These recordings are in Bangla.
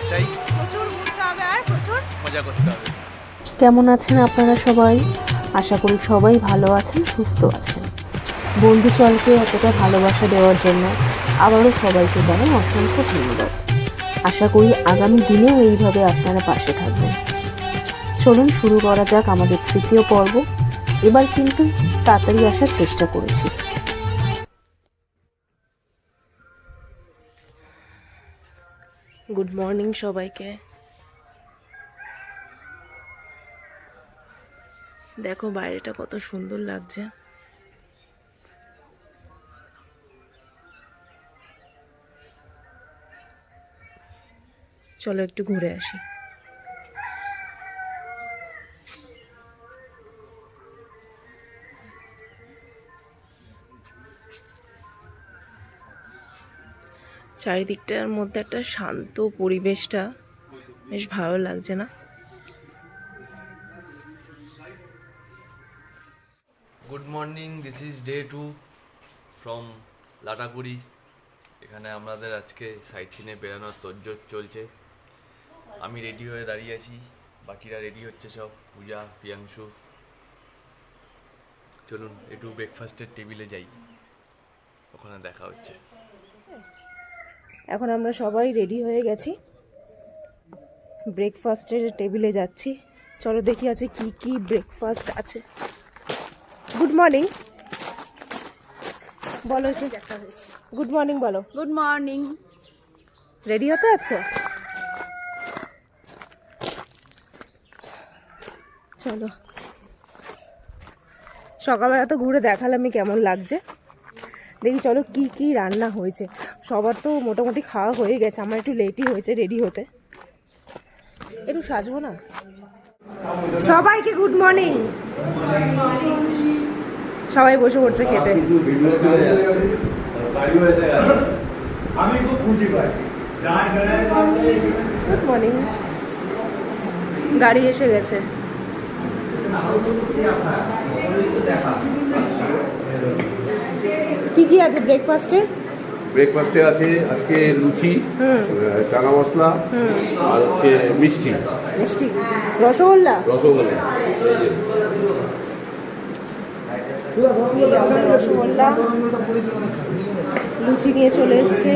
একটাই। প্রচুর ঘুরতে হবে আর প্রচুর মজা করতে হবে। কেমন আছেন আপনারা সবাই? আশা করি সবাই ভালো আছেন সুস্থ আছেন। বন্ধু চলকে এতটা ভালোবাসা দেওয়ার জন্য আবারও সবাইকে জানাই অসংখ্য ধন্যবাদ। আশা করি আগামী দিনেও এইভাবে আপনারা পাশে থাকবেন। চলুন শুরু করা যাক আমাদের তৃতীয় পর্ব। এবার কিন্তু তাড়াতাড়ি আসার চেষ্টা করেছি। গুড মর্নিং সবাইকে। দেখো বাইরেটা কত সুন্দর লাগছে। চলো একটু ঘুরে আসি। চারিদিকটার মধ্যে একটা শান্ত পরিবেশটা বেশ ভালো লাগছে না? Good morning this is day two from Lataguri এখানে আমাদের আজকে সাইট সিনে বেড়ানোর তোজ্জোর চলছে। আমি রেডি হয়ে দাঁড়িয়ে আছি। বাকিরা রেডি হচ্ছে সব। পূজা, প্রিয়াংশু। চলুন, একটু ব্রেকফাস্টের টেবিলে যাই। ওখানে দেখা হচ্ছে। এখন আমরা সবাই রেডি হয়ে গেছি। ব্রেকফাস্টের টেবিলে যাচ্ছি। চলো দেখি আছে কি কি ব্রেকফাস্ট আছে। গুড মর্নিং বলো গুড মর্নিং বলো। গুড মর্নিং রেডি হতে আছো? চলো। সকালবেলা তো ঘুরে দেখালামই কেমন লাগছে। দেখি চলো কি কি রান্না হয়েছে। সবার তো মোটামুটি খাওয়া হয়ে গেছে, আমার একটু লেটই হয়েছে রেডি হতে। একটু সাজবো না? সবাইকে গুড মর্নিং সবাই বসে পড়ছে খেতে। গুড মর্নিং গাড়ি এসে গেছে। কি কি আছে ব্রেকফাস্টে ব্রেকফাস্টে আছে আজকে লুচি চানা মশলা আর হচ্ছে মিষ্টি। মিষ্টি। রসগোল্লা? রসগোল্লা। রসগোল্লা। লুচি নিয়ে চলে এসছে।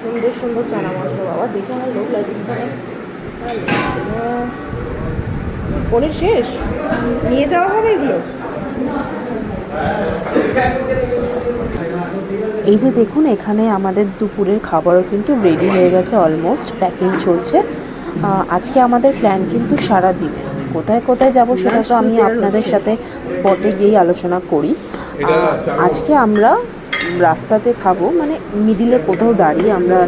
সুন্দর সুন্দর চানা মশলা। বাবা দেখে আমার লোক পরের শেষ? নিয়ে যাওয়া হবে এগুলো? এই যে দেখুন এখানে আমাদের দুপুরের খাবারও কিন্তু রেডি হয়ে গেছে অলমোস্ট প্যাকিং চলছে। আজকে আমাদের প্ল্যান কিন্তু সারা দিন কোথায় কোথায় যাব সেটা তো আমি আপনাদের সাথে স্পটে গিয়েই আলোচনা করি। আজকে আমরা রাস্তাতে খাব মানে মিডিলে কোথাও দাঁড়িয়ে আমরা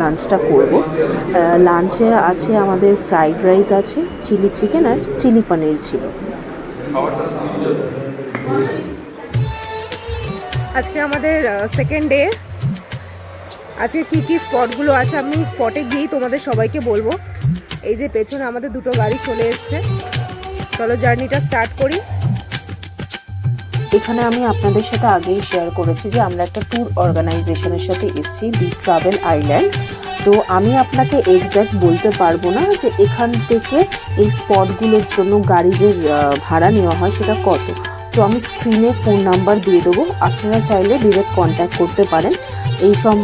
লাঞ্চটা করব। লাঞ্চে আছে আমাদের ফ্রাইড রাইস আছে চিলি চিকেন আর চিলি পনির ছিল। আজকে আমাদের সেকেন্ড ডে আজকে কি কি স্পটগুলো আছে আমি স্পটে গিয়েই তোমাদের সবাইকে বলব। এই যে পেছনে আমাদের দুটো গাড়ি চলে এসছে। চলো জার্নিটা স্টার্ট করি। এখানে আমি আপনাদের সাথে আগেই শেয়ার করেছি যে আমরা একটা ট্যুর অর্গানাইজেশনের সাথে এসেছি দি ট্রাভেল আইল্যান্ড তো আমি আপনাকে এক্স্যাক্ট বলতে পারব না যে এখান থেকে এই স্পটগুলোর জন্য গাড়ি যে ভাড়া নেওয়া হয় সেটা কত। তো আমি স্ক্রিনে ফোন নাম্বার দিয়ে দেবো। আপনারা চাইলে ডিরেক্ট কন্ট্যাক্ট করতে পারেন। এই সব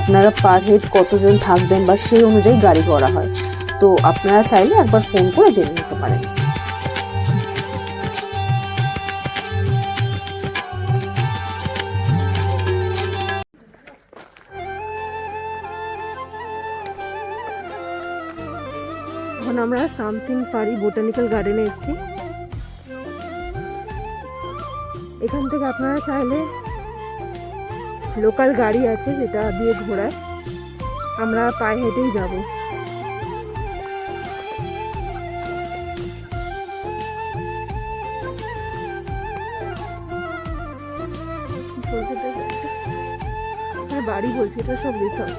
আপনারা পার হেড কতজন থাকবেন বা সেই অনুযায়ী গাড়ি করা হয়। তো আপনারা চাইলে একবার ফোন করে জেনে নিতে পারেন। এখন আমরা সামসিং ফারি বোটানিক্যাল গার্ডেনে এসেছি। এখান থেকে আপনারা চাইলে লোকাল গাড়ি আছে যেটা দিয়ে ঘোরায় আমরা পায়ে হেঁটেই যাব। হ্যাঁ বাড়ি বলছি, এটা সব রিসর্ট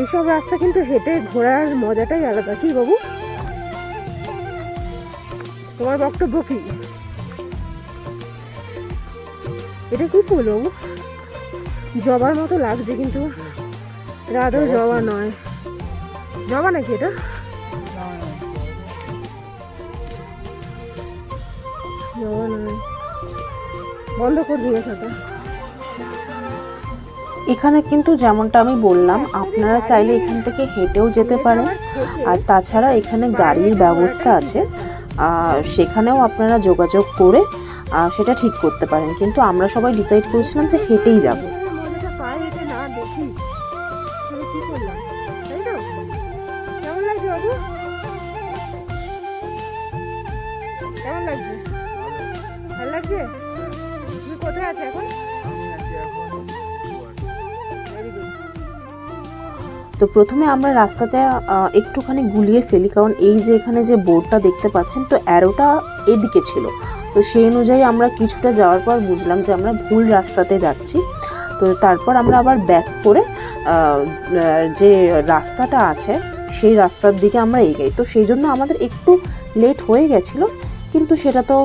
এইসব রাস্তা কিন্তু হেঁটে ঘোরার মজাটাই আলাদা। কি বাবু? তোমার বক্তব্য কি? এটা কি ফুল বাবু? জবার মতো লাগছে কিন্তু। রাধা জবা নয়। জবা নাকি এটা? জবা নয়। বন্ধ করে দিয়েছে ওটা এখানে কিন্তু যেমনটা আমি বললাম, আপনারা চাইলে এখান থেকে হেঁটেও যেতে পারেন। আর তাছাড়া এখানে গাড়ির ব্যবস্থা আছে। সেখানেও আপনারা যোগাযোগ করে সেটা ঠিক করতে পারেন। কিন্তু আমরা সবাই ডিসাইড করেছিলাম যে হেঁটেই যাব। তো প্রথমে আমরা রাস্তাটা একটুখানি গুলিয়ে ফেলি, কারণ এই যে এখানে যে বোর্ডটা দেখতে পাচ্ছেন, তো অ্যারোটা এদিকে ছিল। তো সেই অনুযায়ী আমরা কিছুটা যাওয়ার পর বুঝলাম যে আমরা ভুল রাস্তাতে যাচ্ছি। তো তারপর আমরা আবার ব্যাক করে যে রাস্তাটা আছে, সেই রাস্তার দিকে আমরা এগাই। তো সেই জন্য আমাদের একটু লেট হয়ে গেছিল, কিন্তু সেটা তো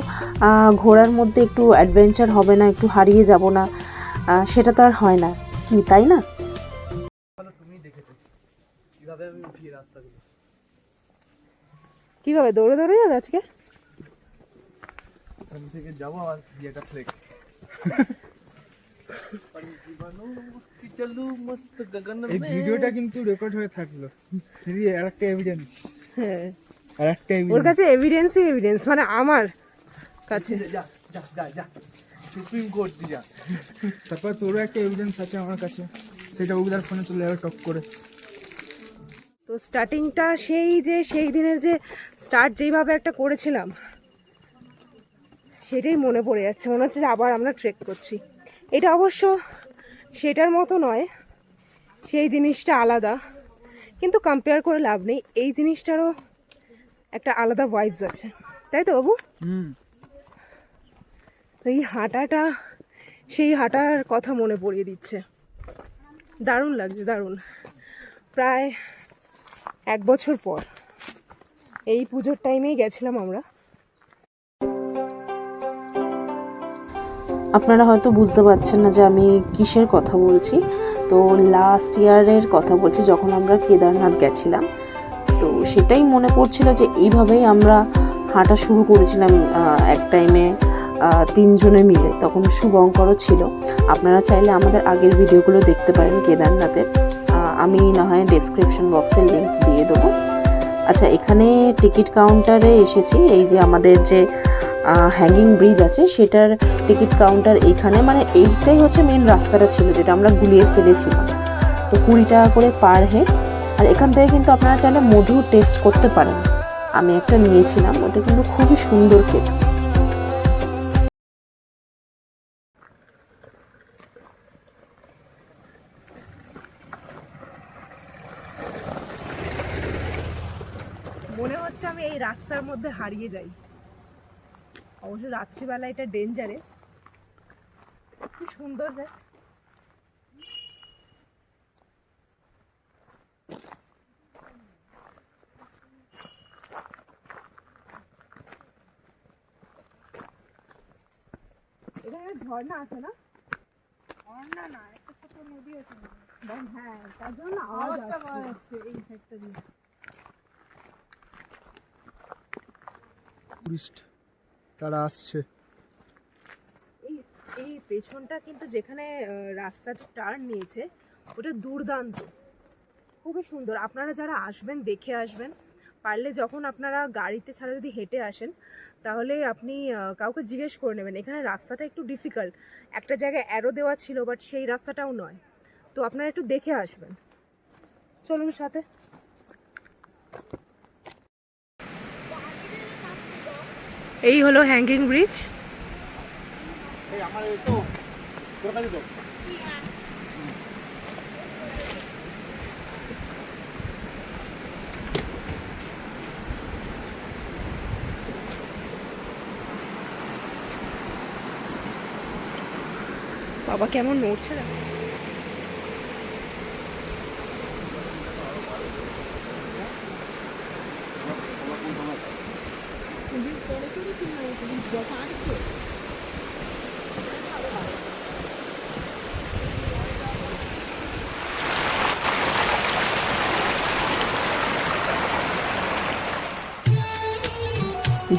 ঘোরার মধ্যে একটু অ্যাডভেঞ্চার হবে না, একটু হারিয়ে যাব না সেটা তো আর হয় না। কি, তাই না? কীভাবে দৌড়ে দৌড়ে যাবে আজকে? থেকে যাব আর বিয়েটা ফ্লেক এই ভিডিওটা কিন্তু রেকর্ড হয়ে থাকল। আর একটা এভিডেন্স হ্যাঁ। আর একটা ওর কাছে এভিডেন্সই এভিডেন্স মানে আমার কাছে। সুপ্রিম কোর্ট যা তারপর তোরও একটা এভিডেন্স আছে আমার কাছে। সেটা উগদার ফোনে চলে যাবে টপ করে। তো স্টার্টিংটা সেই যে সেই দিনের যে স্টার্ট যেইভাবে একটা করেছিলাম সেটাই মনে পড়ে যাচ্ছে। মনে হচ্ছে যে আবার আমরা ট্রেক করছি। এটা অবশ্য সেটার মতো নয় সেই জিনিসটা আলাদা। কিন্তু কম্পেয়ার করে লাভ নেই। এই জিনিসটারও একটা আলাদা ভাইবস আছে। তাই তো বাবু? হুম। তো এই হাঁটাটা সেই হাঁটার কথা মনে পড়িয়ে দিচ্ছে। দারুণ লাগছে দারুণ। প্রায় এক বছর পর। এই পুজোর টাইমেই গেছিলাম আমরা। আপনারা হয়তো বুঝতে পারছেন না যে আমি কিসের কথা বলছি। তো লাস্ট ইয়ারের কথা বলছি, যখন আমরা কেদারনাথ গেছিলাম। তো সেটাই মনে পড়ছিল যে এইভাবেই আমরা হাঁটা শুরু করেছিলাম এক টাইমে তিনজনে মিলে। তখন শুভঙ্করও ছিল। আপনারা চাইলে আমাদের আগের ভিডিওগুলো দেখতে পারেন কেদারনাথের। আমি না হয় ডেসক্রিপশন বক্সে লিঙ্ক দিয়ে দেবো। আচ্ছা এখানে টিকিট কাউন্টারে এসেছি। এই যে আমাদের যে হ্যাঙ্গিং ব্রিজ আছে, সেটার টিকিট কাউন্টার এইখানে মানে এইটাই হচ্ছে মেন রাস্তাটা ছিল, যেটা আমরা গুলিয়ে ফেলেছিলাম। তো কুড়ি টাকা করে পার হেড আর এখান থেকে কিন্তু আপনারা চাইলে মধু টেস্ট করতে পারেন। আমি একটা নিয়েছিলাম, ওটা কিন্তু খুবই সুন্দর খেতে মনে হচ্ছে আমি এই রাস্তার মধ্যে হারিয়ে যাই। অবশ্য রাত্রিবেলা এটা ডেঞ্জারেস কি সুন্দর দেখ। এখানে ঝর্ণা আছে না? ঝর্ণা না একটা ছোট নদী আছে। হ্যাঁ তার জন্য আওয়াজ আসছে। এই সাইডটা দিয়ে। টুরিস্ট তারা আসছে। এই পেছনটা কিন্তু যেখানে আহ, রাস্তাটা টার্ন নিয়েছে ওটা দুর্দান্ত। খুবই সুন্দর। আপনারা যারা আসবেন দেখে আসবেন পারলে যখন আপনারা গাড়িতে ছাড়া যদি হেঁটে আসেন তাহলে আপনি কাউকে জিজ্ঞেস করে নেবেন। এখানে রাস্তাটা একটু ডিফিকাল্ট একটা জায়গায় অ্যারো দেওয়া ছিল বাট সেই রাস্তাটাও নয়। তো আপনারা একটু দেখে আসবেন। চলুন সাথে। এই হলো হ্যাঙ্গিং ব্রিজ বাবা কেমন নড়ছে দেখো।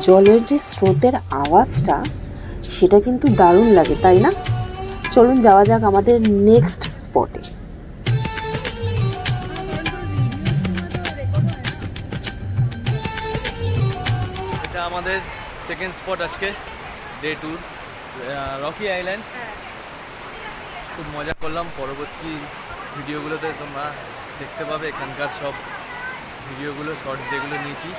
জলের যে স্রোতের আওয়াজটা, সেটা কিন্তু দারুণ লাগে, তাই না? চলুন যাওয়া যাক আমাদের নেক্সট স্পটে সেকেন্ড স্পট আজকে ডে ট্যুর রকি আইল্যান্ড খুব মজা করলাম পরবর্তী ভিডিওগুলোতে তোমরা দেখতে পাবে এখানকার সব ভিডিওগুলো শর্টস যেগুলো নিয়েছি।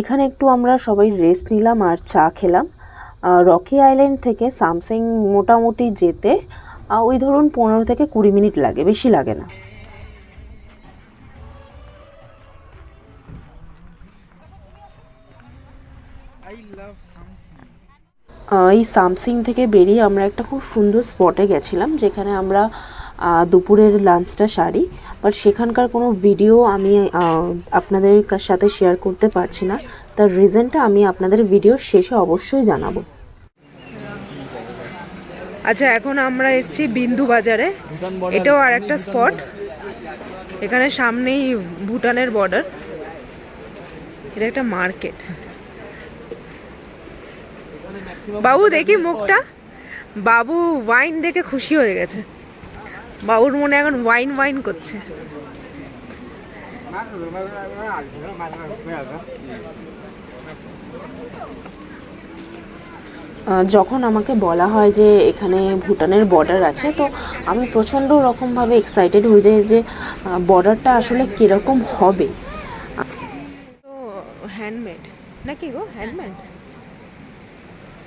এখানে একটু আমরা সবাই রেস্ট নিলাম আর চা খেলাম। রকি আইল্যান্ড থেকে সামসিং মোটামুটি যেতে ওই ধরুন পনেরো থেকে কুড়ি মিনিট লাগে বেশি লাগে না। I love আহ, এই সামসিং থেকে বেরিয়ে আমরা একটা খুব সুন্দর স্পটে গেছিলাম যেখানে আমরা দুপুরের লাঞ্চটা সারি। বাট সেখানকার কোনো ভিডিও আমি আপনাদের সাথে শেয়ার করতে পারছি না। তার রিজনটা আমি আপনাদের ভিডিও শেষে অবশ্যই জানাব। আচ্ছা এখন আমরা এসছি বিন্দু বাজারে। এটাও আর একটা স্পট এখানে সামনেই ভুটানের বর্ডার এটা একটা মার্কেট বাবু দেখি মুখটা। বাবু ওয়াইন দেখে খুশি হয়ে গেছে। বাবুর মনে এখন ওয়াইন ওয়াইন করছে। যখন আমাকে বলা হয় যে এখানে ভুটানের বর্ডার আছে তো আমি প্রচণ্ড রকমভাবে এক্সাইটেড হয়ে যাই যে বর্ডারটা আসলে কীরকম হবে। তো হ্যান্ডমেড নাকি গো হ্যান্ডমেড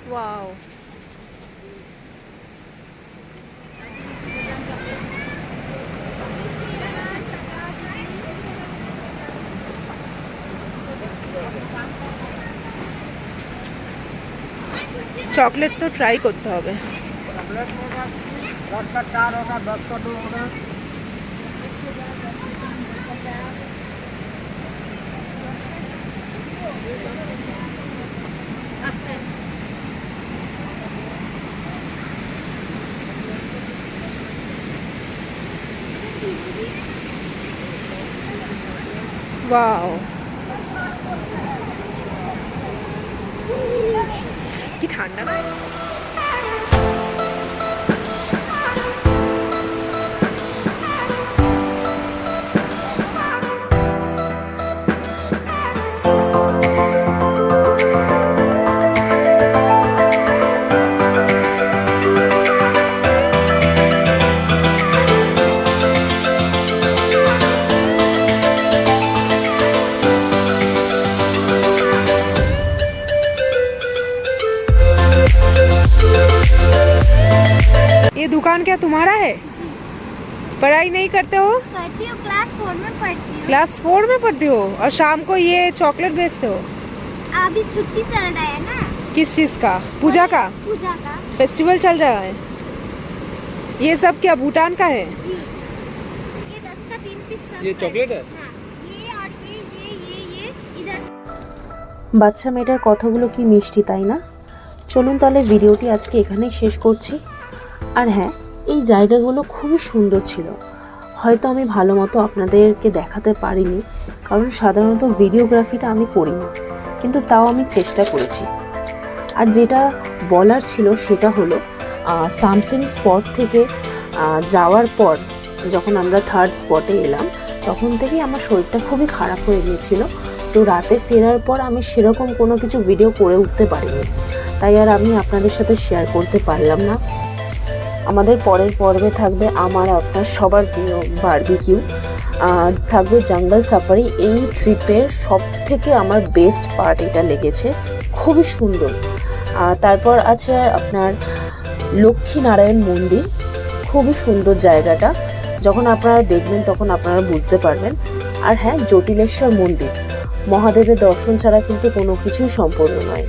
ওয়াও চকলেট তো ট্রাই করতে হবে ওয়াও কি ঠান্ডা না ये पढ़ाई नहीं करते हो करती हूँ क्लास फोर में पढ़ती हूँ क्लास फोर में पढ़ती हो और शाम को ये चॉकलेट बेचते हो अभी छुट्टी चल रहा है ना किस चीज़ का पूजा का पूजा का फेस्टिवल चल रहा है ये सब क्या भूटान का है जी ये दस का तीन पीस सब ये है। चॉकलेट है हाँ ये और ये ये ये ये इधर বাচ্চা মেয়েটার কথাগুলো কি মিষ্টি তাই না চলুন তাহলে ভিডিওটি আজকে এখানেই শেষ করছি আর হ্যাঁ এই জায়গাগুলো খুবই সুন্দর ছিল। হয়তো আমি ভালো মতো আপনাদেরকে দেখাতে পারিনি, কারণ সাধারণত ভিডিওগ্রাফিটা আমি করি না, কিন্তু তাও আমি চেষ্টা করেছি। আর যেটা বলার ছিল সেটা হলো সামসিং স্পট থেকে যাওয়ার পর যখন আমরা থার্ড স্পটে এলাম, তখন থেকেই আমার শরীরটা খুবই খারাপ হয়ে গিয়েছিল। তো রাতে ফেরার পর আমি সেরকম কোনো কিছু ভিডিও করে উঠতে পারিনি। তাই আর আমি আপনাদের সাথে শেয়ার করতে পারলাম না। আমাদের পরের পর্বে থাকবে আমার আপনার সবার প্রিয় বারবিকিউ থাকবে জঙ্গল সাফারি এই ট্রিপের সব থেকে আমার বেস্ট পার্ট এটা লেগেছে। খুবই সুন্দর। তারপর আছে আপনার লক্ষ্মীনারায়ণ মন্দির। খুবই সুন্দর জায়গাটা। যখন আপনারা দেখবেন তখন আপনারা বুঝতে পারবেন। আর হ্যাঁ জটিলেশ্বর মন্দির। মহাদেবের দর্শন ছাড়া কিন্তু কোনো কিছুই সম্পূর্ণ নয়।